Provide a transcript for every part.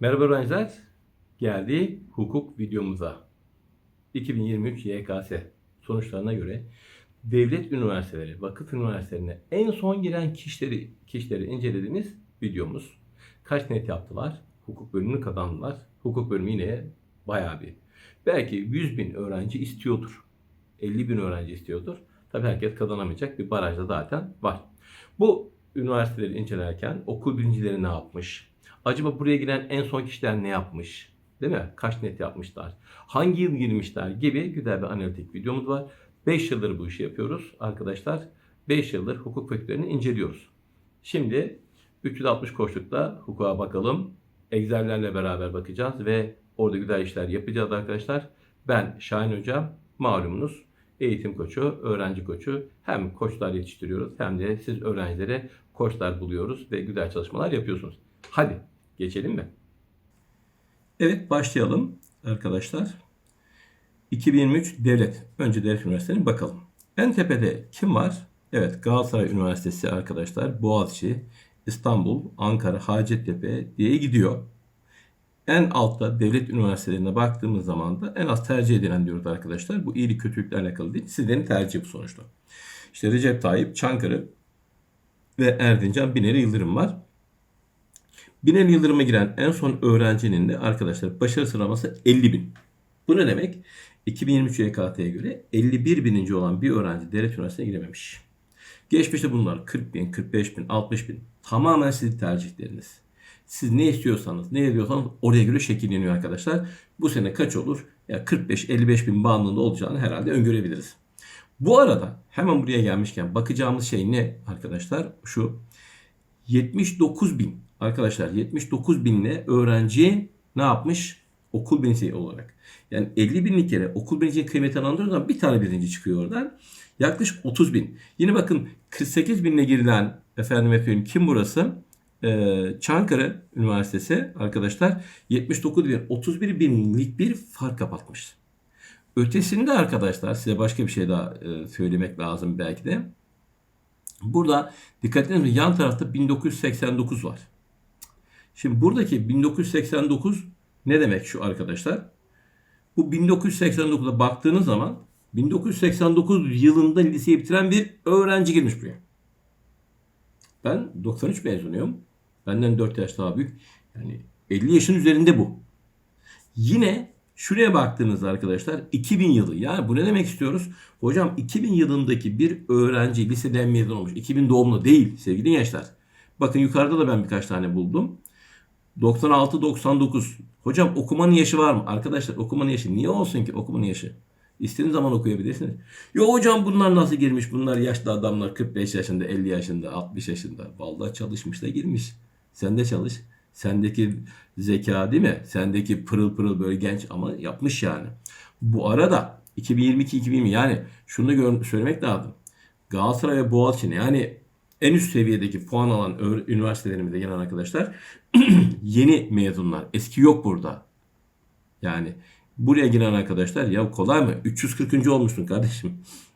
Merhaba öğrenciler. Geldi hukuk videomuza. 2023 YKS sonuçlarına göre devlet üniversiteleri, vakıf üniversitelerine en son giren kişileri, kişileri incelediğimiz videomuz. Kaç net yaptılar? Hukuk bölümünü kazandılar. Hukuk bölümü yine bayağı bir. Belki 100 bin öğrenci istiyordur. 50 bin öğrenci istiyordur. Tabii herkes kazanamayacak bir barajda zaten var. Bu üniversiteleri incelerken okul birincileri ne yapmış? Acaba buraya giren en son kişiler ne yapmış? Değil mi? Kaç net yapmışlar? Hangi yıl girmişler gibi güzel bir analitik videomuz var. 5 yıldır bu işi yapıyoruz arkadaşlar. 5 yıldır hukuk fakültelerini inceliyoruz. Şimdi 360 koştukta hukuka bakalım. Excel'lerle beraber bakacağız ve orada güzel işler yapacağız arkadaşlar. Ben Şahin Hocam, malumunuz eğitim koçu, öğrenci koçu. Hem koçlar yetiştiriyoruz hem de siz öğrencilere koçlar buluyoruz ve güzel çalışmalar yapıyorsunuz. Hadi geçelim mi? Evet başlayalım arkadaşlar. 2023 devlet. Önce devlet üniversitelerine bakalım. En tepede kim var? Evet Galatasaray Üniversitesi arkadaşlar. Boğaziçi, İstanbul, Ankara, Hacettepe diye gidiyor. En altta devlet üniversitelerine baktığımız zaman da en az tercih edilen diyoruz arkadaşlar. Bu iyilik kötülüklerle alakalı değil. Sizlerin tercihi bu sonuçta. İşte Recep Tayyip, Çankırı ve Erzincan Binali Yıldırım var. Binali Yıldırım'a giren en son öğrencinin de arkadaşlar başarı sıralaması 50 bin. Bu ne demek? 2023 YKT'ye göre 51 bininci olan bir öğrenci devlet üniversitesine girememiş. Geçmişte bunlar 40 bin, 45 bin, 60 bin. Tamamen sizin tercihleriniz. Siz ne istiyorsanız, ne ediyorsanız oraya göre şekilleniyor arkadaşlar. Bu sene kaç olur? Ya 45-55 bin bandında olacağını herhalde öngörebiliriz. Bu arada hemen buraya gelmişken bakacağımız şey ne arkadaşlar? Şu 79 bin arkadaşlar 79 binle öğrenci ne yapmış? Okul birincisi olarak. Yani 50 binlik yere okul birinciliğin kıymetini andığınız zaman bir tane birinci çıkıyor oradan. Yaklaşık 30 bin. Yine bakın 48 binle girilen efendim efendim kim burası? Ee, Çankırı Üniversitesi arkadaşlar 79 bin 31 binlik bir fark kapatmış. Ötesinde arkadaşlar size başka bir şey daha e, söylemek lazım belki de. Burada dikkat edin yan tarafta 1989 var. Şimdi buradaki 1989 ne demek şu arkadaşlar? Bu 1989'da baktığınız zaman 1989 yılında liseyi bitiren bir öğrenci girmiş buraya. Ben 93 mezunuyum. Benden 4 yaş daha büyük. Yani 50 yaşın üzerinde bu. Yine şuraya baktığınızda arkadaşlar 2000 yılı. Yani bu ne demek istiyoruz? Hocam 2000 yılındaki bir öğrenci liseden mezun olmuş. 2000 doğumlu değil sevgili gençler. Bakın yukarıda da ben birkaç tane buldum. 96-99. Hocam okumanın yaşı var mı? Arkadaşlar okumanın yaşı niye olsun ki okumanın yaşı? İstediğiniz zaman okuyabilirsiniz. Yo hocam bunlar nasıl girmiş? Bunlar yaşlı adamlar 45 yaşında, 50 yaşında, 60 yaşında. Vallahi çalışmış da girmiş. Sen de çalış. Sendeki zeka değil mi? Sendeki pırıl pırıl böyle genç ama yapmış yani. Bu arada 2022-2020 yani şunu söylemek lazım. Galatasaray ve Boğaziçi'ne yani en üst seviyedeki puan alan üniversitelerimize gelen arkadaşlar yeni mezunlar. Eski yok burada. Yani buraya giren arkadaşlar ya kolay mı? 340. olmuşsun kardeşim.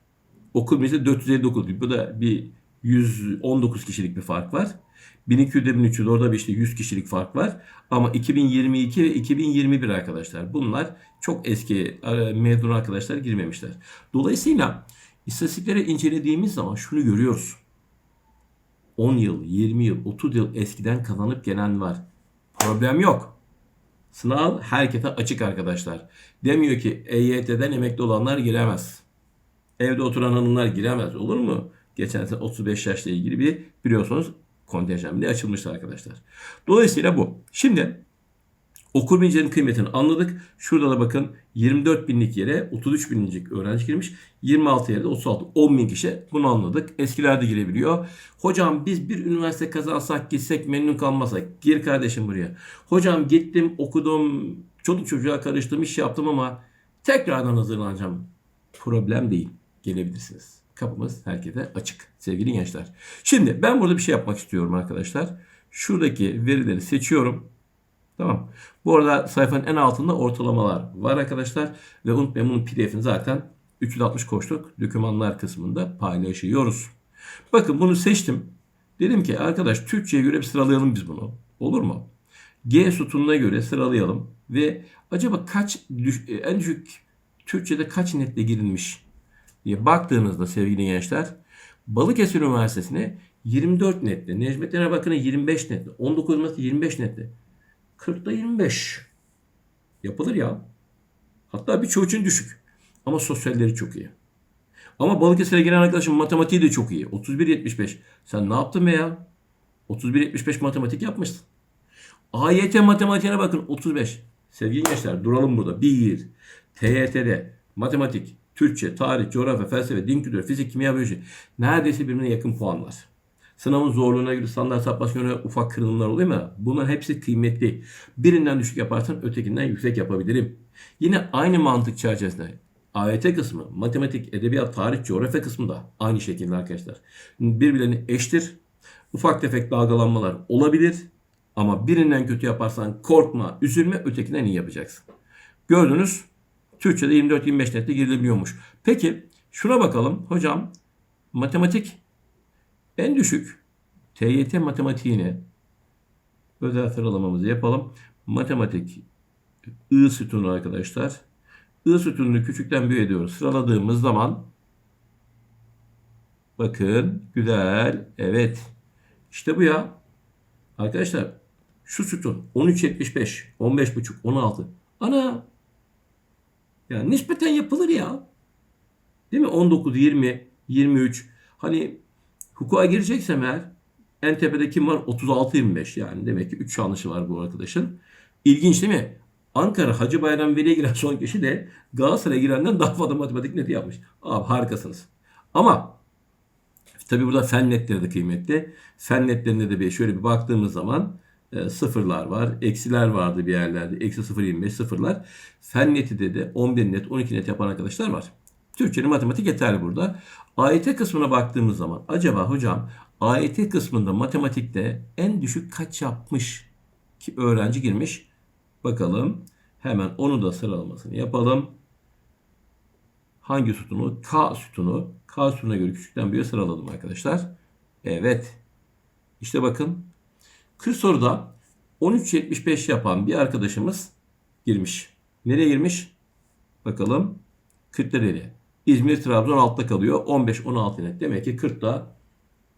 Okul mesela 459. Bu da bir 119 kişilik bir fark var. 1200'de 1300 orada bir işte 100 kişilik fark var. Ama 2022 ve 2021 arkadaşlar bunlar çok eski e, mezun arkadaşlar girmemişler. Dolayısıyla istatistikleri incelediğimiz zaman şunu görüyoruz. 10 yıl, 20 yıl, 30 yıl eskiden kazanıp gelen var. Problem yok. Sınav herkese açık arkadaşlar. Demiyor ki EYT'den emekli olanlar giremez. Evde oturan hanımlar giremez. Olur mu? Geçen sene 35 yaşla ilgili bir biliyorsunuz kontenjan bile açılmıştı arkadaşlar. Dolayısıyla bu. Şimdi okul birincilerin kıymetini anladık. Şurada da bakın 24 binlik yere 33 binlik öğrenci girmiş. 26 yerde 36. 10 bin kişi bunu anladık. Eskiler de girebiliyor. Hocam biz bir üniversite kazansak gitsek memnun kalmasak gir kardeşim buraya. Hocam gittim okudum çocuk çocuğa karıştım iş yaptım ama tekrardan hazırlanacağım. Problem değil. Gelebilirsiniz. Kapımız herkese açık sevgili gençler. Şimdi ben burada bir şey yapmak istiyorum arkadaşlar. Şuradaki verileri seçiyorum. Tamam. Bu arada sayfanın en altında ortalamalar var arkadaşlar. Ve unutmayın bunun pdf'ini zaten 360 koştuk dokümanlar kısmında paylaşıyoruz. Bakın bunu seçtim. Dedim ki arkadaş Türkçe'ye göre bir sıralayalım biz bunu. Olur mu? G sütununa göre sıralayalım ve acaba kaç e, en düşük Türkçe'de kaç netle girilmiş diye baktığınızda sevgili gençler Balıkesir Üniversitesi'ne 24 netle, Necmettin Erbakan'a 25 netle, 19 Mayıs'ta 25 netle, 40'da 25 yapılır ya. Hatta birçoğu için düşük. Ama sosyalleri çok iyi. Ama Balıkesir'e gelen arkadaşım matematiği de çok iyi. 31.75. Sen ne yaptın be ya? 31.75 matematik yapmışsın. AYT matematiğine bakın 35. Sevgili gençler duralım burada. 1. TYT'de matematik, Türkçe, tarih, coğrafya, felsefe, din kültürü, fizik, kimya, biyoloji neredeyse birbirine yakın puanlar. Sınavın zorluğuna göre standart hesaplaşmaya ufak kırılımlar oluyor mu? Bunların hepsi kıymetli. Birinden düşük yaparsan ötekinden yüksek yapabilirim. Yine aynı mantık çerçevesinde AYT kısmı, matematik, edebiyat, tarih, coğrafya kısmı da aynı şekilde arkadaşlar. Birbirlerine eştir. Ufak tefek dalgalanmalar olabilir. Ama birinden kötü yaparsan korkma, üzülme, ötekinden iyi yapacaksın. Gördünüz. Türkçe'de 24-25 nette girilebiliyormuş. Peki şuna bakalım. Hocam matematik en düşük TYT matematiğini özel sıralamamızı yapalım. Matematik I sütunu arkadaşlar. I sütununu küçükten büyüğe doğru sıraladığımız zaman bakın güzel evet. İşte bu ya. Arkadaşlar şu sütun 13.75 15.5 16 ana! Ya nispeten yapılır ya. Değil mi? 19 20 23 hani hukuka gireceksem eğer en tepede kim var 36 25 yani demek ki 3 yanlışı var bu arkadaşın İlginç değil mi? Ankara Hacı Bayram Veli'ye giren son kişi de Galatasaray'a girenden daha fazla matematik neti yapmış. Abi harikasınız. Ama tabi burada fen netleri de kıymetli. Fen netlerinde de bir şöyle bir baktığımız zaman e, sıfırlar var. Eksiler vardı bir yerlerde. Eksi 0.25 sıfırlar. Fen neti de de 11 net 12 net yapan arkadaşlar var. Türkçenin matematik yeterli burada. AYT kısmına baktığımız zaman acaba hocam AYT kısmında matematikte en düşük kaç yapmış ki öğrenci girmiş? Bakalım. Hemen onu da sıralamasını yapalım. Hangi sütunu? K sütunu. K sütununa göre küçükten büyüğe sıraladım arkadaşlar. Evet. İşte bakın. 40 soruda 13.75 yapan bir arkadaşımız girmiş. Nereye girmiş? Bakalım. 40 nereye? İzmir, Trabzon altta kalıyor. 15-16 net. Demek ki 40'da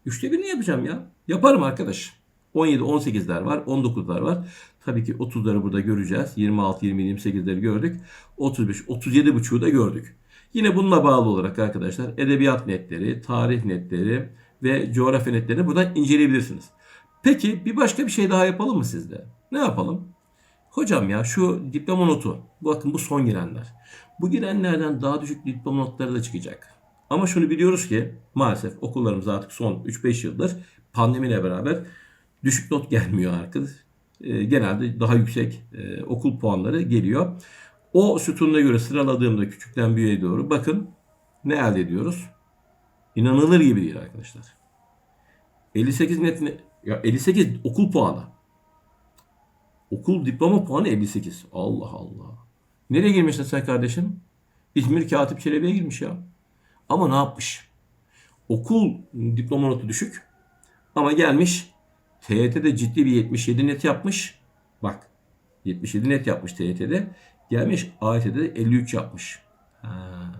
üçte birini yapacağım ya. Yaparım arkadaş. 17, 18'ler var, 19'lar var. Tabii ki 30'ları burada göreceğiz. 26, 27, 28'leri gördük. 35, 37 buçuğu da gördük. Yine bununla bağlı olarak arkadaşlar edebiyat netleri, tarih netleri ve coğrafya netlerini buradan inceleyebilirsiniz. Peki bir başka bir şey daha yapalım mı sizde? Ne yapalım? Hocam ya şu diploma notu. Bakın bu son girenler. Bu girenlerden daha düşük diploma notları da çıkacak. Ama şunu biliyoruz ki maalesef okullarımız artık son 3-5 yıldır pandemiyle beraber düşük not gelmiyor arkadaş. E, genelde daha yüksek e, okul puanları geliyor. O sütununa göre sıraladığımda küçükten büyüğe doğru bakın ne elde ediyoruz? İnanılır gibi değil arkadaşlar. 58 net ya 58 okul puanı. Okul diploma puanı 58. Allah Allah. Nereye girmişsin sen kardeşim? İzmir Katip Çelebi'ye girmiş ya. Ama ne yapmış? Okul diploma notu düşük. Ama gelmiş TYT'de ciddi bir 77 net yapmış. Bak 77 net yapmış TYT'de. Gelmiş AYT'de de 53 yapmış. Ha.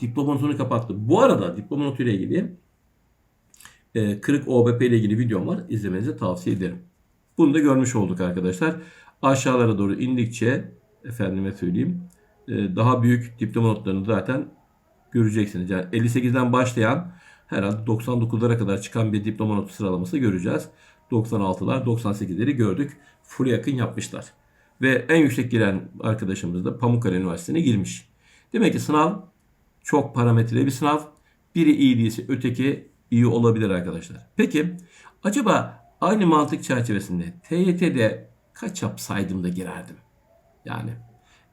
Diploma notunu kapattı. Bu arada diploma notu ile ilgili e, kırık OBP ile ilgili videom var. İzlemenizi tavsiye ederim. Bunu da görmüş olduk arkadaşlar. Aşağılara doğru indikçe efendime söyleyeyim e, daha büyük diploma notlarını zaten göreceksiniz. Yani 58'den başlayan herhalde 99'lara kadar çıkan bir diploma notu sıralaması göreceğiz. 96'lar 98'leri gördük. Full yakın yapmışlar. Ve en yüksek giren arkadaşımız da Pamukkale Üniversitesi'ne girmiş. Demek ki sınav çok parametreli bir sınav. Biri iyi değilse öteki iyi olabilir arkadaşlar. Peki acaba aynı mantık çerçevesinde TYT'de kaç yapsaydım da girerdim? Yani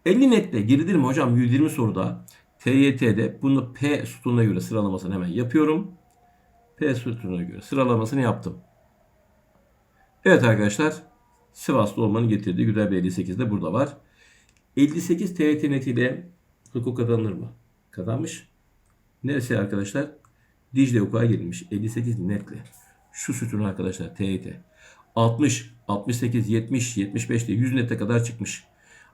50 netle girilir mi hocam 120 soruda TYT'de bunu P sütununa göre sıralamasını hemen yapıyorum. P sütununa göre sıralamasını yaptım. Evet arkadaşlar Sivaslı olmanın getirdiği güzel bir 58 de burada var. 58 TYT netiyle hukuk kazanılır mı? Kazanmış. Neresi arkadaşlar? Dicle hukuka girilmiş. 58 netle. Şu sütun arkadaşlar TYT. 60, 68, 70, 75 de 100 nete kadar çıkmış.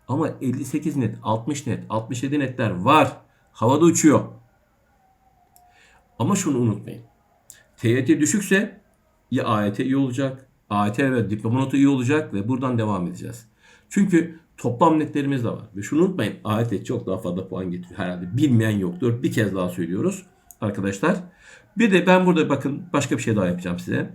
Ama 58 net, 60 net, 67 netler var. Havada uçuyor. Ama şunu unutmayın. TYT düşükse ya AYT iyi olacak, AYT ve diploma notu iyi olacak ve buradan devam edeceğiz. Çünkü toplam netlerimiz de var. Ve şunu unutmayın AYT çok daha fazla puan getiriyor. Herhalde bilmeyen yoktur. Bir kez daha söylüyoruz arkadaşlar. Bir de ben burada bakın başka bir şey daha yapacağım size.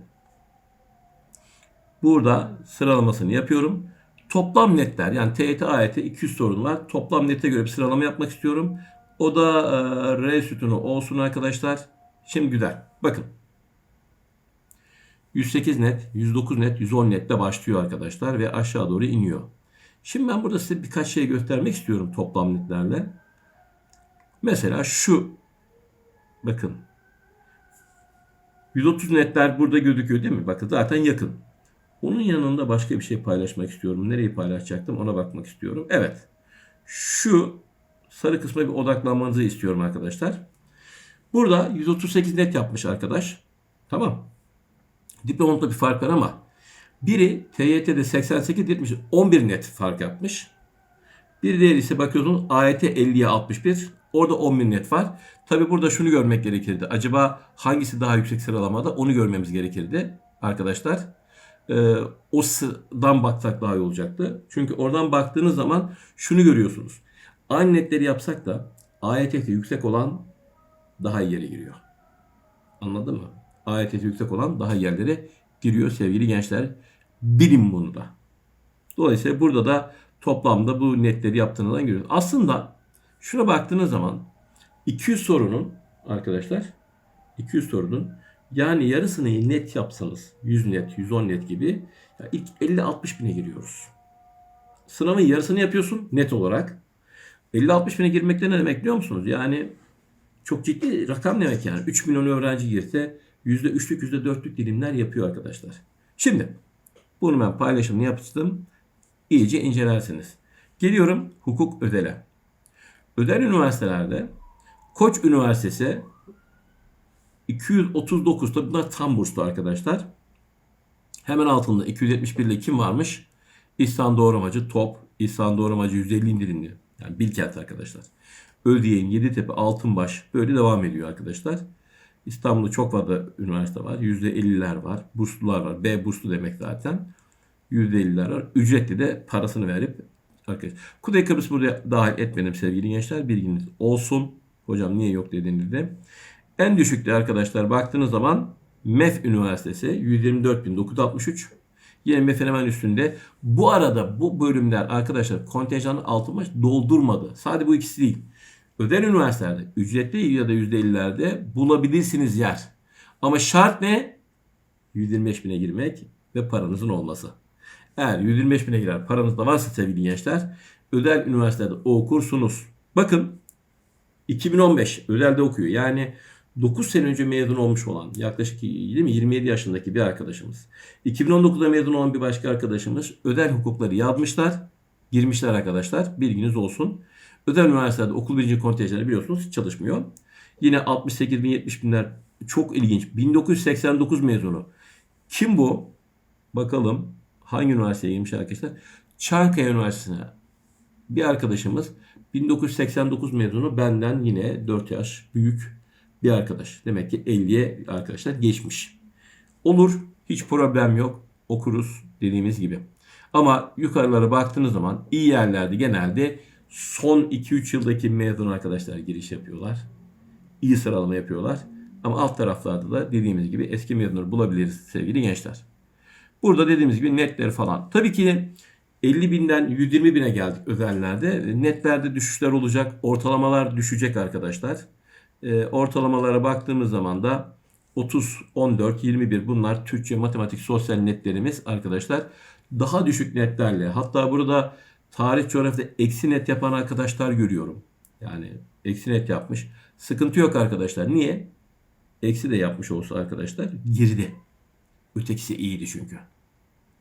Burada sıralamasını yapıyorum. Toplam netler yani TYT, AYT 200 sorun var. Toplam nete göre bir sıralama yapmak istiyorum. O da e, R sütunu olsun arkadaşlar. Şimdi güzel. Bakın. 108 net, 109 net, 110 netle başlıyor arkadaşlar ve aşağı doğru iniyor. Şimdi ben burada size birkaç şey göstermek istiyorum toplam netlerle. Mesela şu bakın 130 netler burada gözüküyor değil mi? Bakın zaten yakın. Onun yanında başka bir şey paylaşmak istiyorum. Nereyi paylaşacaktım ona bakmak istiyorum. Evet. Şu sarı kısma bir odaklanmanızı istiyorum arkadaşlar. Burada 138 net yapmış arkadaş. Tamam. Diplomada bir fark var ama biri TYT'de 88 etmiş 11 net fark yapmış. Bir diğeri ise bakıyorsunuz AYT 50'ye 61. Orada 11 net var. Tabi burada şunu görmek gerekirdi. Acaba hangisi daha yüksek sıralamada onu görmemiz gerekirdi arkadaşlar. Ee, o sıdan baksak daha iyi olacaktı. Çünkü oradan baktığınız zaman şunu görüyorsunuz. Aynı netleri yapsak da AYT'de yüksek olan daha iyi yere giriyor. Anladın mı? AYT'de yüksek olan daha iyi yerlere giriyor sevgili gençler. Bilin bunu da. Dolayısıyla burada da toplamda bu netleri yaptığınızdan görüyoruz. Aslında şuna baktığınız zaman 200 sorunun arkadaşlar 200 sorunun yani yarısını net yapsanız 100 net, 110 net gibi ya ilk 50-60 bine giriyoruz. Sınavın yarısını yapıyorsun net olarak. 50-60 bine girmek de ne demek biliyor musunuz? Yani çok ciddi rakam demek yani. 3 milyon öğrenci girse %3'lük %4'lük dilimler yapıyor arkadaşlar. Şimdi bunu ben paylaşımını yaptım. İyice incelersiniz. Geliyorum hukuk ödele. Özel üniversitelerde Koç Üniversitesi 239 tabi bunlar tam burslu arkadaşlar. Hemen altında 271 ile kim varmış? İhsan Doğramacı top, İhsan Doğramacı 150 indirimli. Yani Bilkent arkadaşlar. Ödeyeğin, Yeditepe, Altınbaş böyle devam ediyor arkadaşlar. İstanbul'da çok fazla üniversite var. %50'ler var. Burslular var. B burslu demek zaten. %50'ler var. Ücretli de parasını verip arkadaşlar. Kuzey Kıbrıs burada dahil etmedim sevgili gençler. Bilginiz olsun. Hocam niye yok dediğinizde. En düşükte arkadaşlar baktığınız zaman MEF Üniversitesi 124.963. Yine MEF'in hemen üstünde. Bu arada bu bölümler arkadaşlar kontenjanın altın baş doldurmadı. Sadece bu ikisi değil. Özel üniversitelerde ücretli ya da %50'lerde bulabilirsiniz yer. Ama şart ne? 125 bine girmek ve paranızın olması. Eğer 125 bine girer paranız da varsa sevgili gençler özel üniversitede okursunuz. Bakın 2015 özelde okuyor. Yani 9 sene önce mezun olmuş olan yaklaşık değil mi 27 yaşındaki bir arkadaşımız. 2019'da mezun olan bir başka arkadaşımız özel hukukları yazmışlar. Girmişler arkadaşlar. Bilginiz olsun. Özel üniversitelerde okul birinci kontenjanı biliyorsunuz çalışmıyor. Yine 68 bin 70 binler çok ilginç. 1989 mezunu. Kim bu? Bakalım hangi üniversiteye girmiş arkadaşlar? Çankaya Üniversitesi'ne bir arkadaşımız 1989 mezunu benden yine 4 yaş büyük bir arkadaş. Demek ki 50'ye arkadaşlar geçmiş. Olur hiç problem yok okuruz dediğimiz gibi. Ama yukarılara baktığınız zaman iyi yerlerde genelde son 2-3 yıldaki mezun arkadaşlar giriş yapıyorlar. İyi sıralama yapıyorlar. Ama alt taraflarda da dediğimiz gibi eski mezunları bulabiliriz sevgili gençler. Burada dediğimiz gibi netler falan. Tabii ki 50 binden 120 bine geldik özellerde. Netlerde düşüşler olacak. Ortalamalar düşecek arkadaşlar. E, ortalamalara baktığımız zaman da 30, 14, 21 bunlar Türkçe, matematik, sosyal netlerimiz arkadaşlar. Daha düşük netlerle hatta burada tarih coğrafyada eksi net yapan arkadaşlar görüyorum. Yani eksi net yapmış. Sıkıntı yok arkadaşlar. Niye? Eksi de yapmış olsa arkadaşlar girdi. Ötekisi iyiydi çünkü.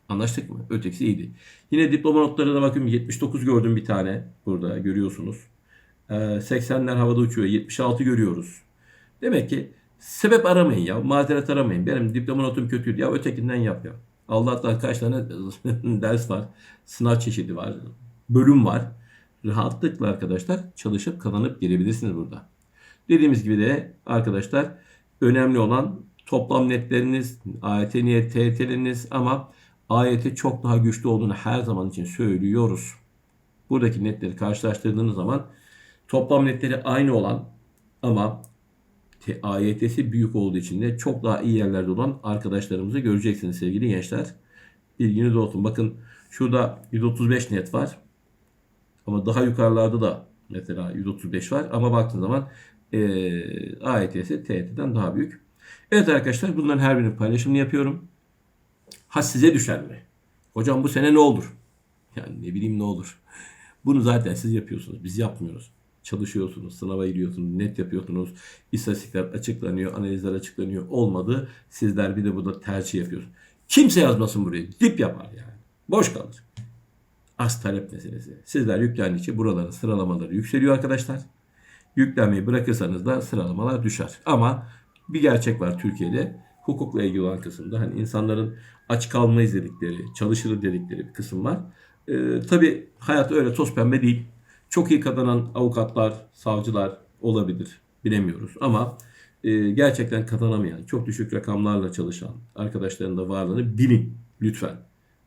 Anlaştık mı? Ötekisi iyiydi. Yine diploma notlarına bakıyorum. 79 gördüm bir tane. Burada görüyorsunuz. 80'ler havada uçuyor. 76 görüyoruz. Demek ki sebep aramayın ya. Mazeret aramayın. Benim diploma notum kötüydü ya ötekinden yap ya. Allah'tan kaç tane ders var, sınav çeşidi var, bölüm var. Rahatlıkla arkadaşlar çalışıp kazanıp gelebilirsiniz burada. Dediğimiz gibi de arkadaşlar önemli olan toplam netleriniz, AYT niyet, TYT'leriniz ama AYT çok daha güçlü olduğunu her zaman için söylüyoruz. Buradaki netleri karşılaştırdığınız zaman toplam netleri aynı olan ama AYT'si büyük olduğu için de çok daha iyi yerlerde olan arkadaşlarımızı göreceksiniz sevgili gençler. Bilginiz olsun. Bakın şurada 135 net var. Ama daha yukarılarda da mesela 135 var. Ama baktığın zaman eee AYT'si TYT'den daha büyük. Evet arkadaşlar bunların her birinin paylaşımını yapıyorum. Ha size düşer mi? Hocam bu sene ne olur? Yani ne bileyim ne olur. Bunu zaten siz yapıyorsunuz. Biz yapmıyoruz. Çalışıyorsunuz, sınava giriyorsunuz, net yapıyorsunuz. istatistikler açıklanıyor, analizler açıklanıyor. Olmadı. Sizler bir de burada tercih yapıyorsunuz. Kimse yazmasın buraya. Dip yapar yani. Boş kalır. Az talep meselesi. Sizler yüklendikçe buraların sıralamaları yükseliyor arkadaşlar. Yüklenmeyi bırakırsanız da sıralamalar düşer. Ama bir gerçek var Türkiye'de. Hukukla ilgili olan kısımda hani insanların aç kalmayız dedikleri, çalışırız dedikleri bir kısım var. Ee, tabii hayat öyle toz pembe değil. Çok iyi kazanan avukatlar, savcılar olabilir. Bilemiyoruz ama e, gerçekten kazanamayan, çok düşük rakamlarla çalışan arkadaşların da varlığını bilin lütfen.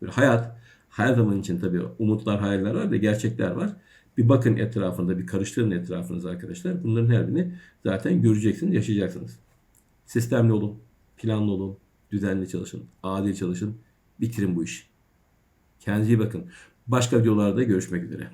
Böyle hayat her zaman için tabii umutlar, hayaller var da gerçekler var. Bir bakın etrafında, bir karıştırın etrafınızı arkadaşlar. Bunların her birini zaten göreceksiniz, yaşayacaksınız. Sistemli olun, planlı olun, düzenli çalışın, adil çalışın, bitirin bu işi. Kendinize iyi bakın. Başka videolarda görüşmek üzere.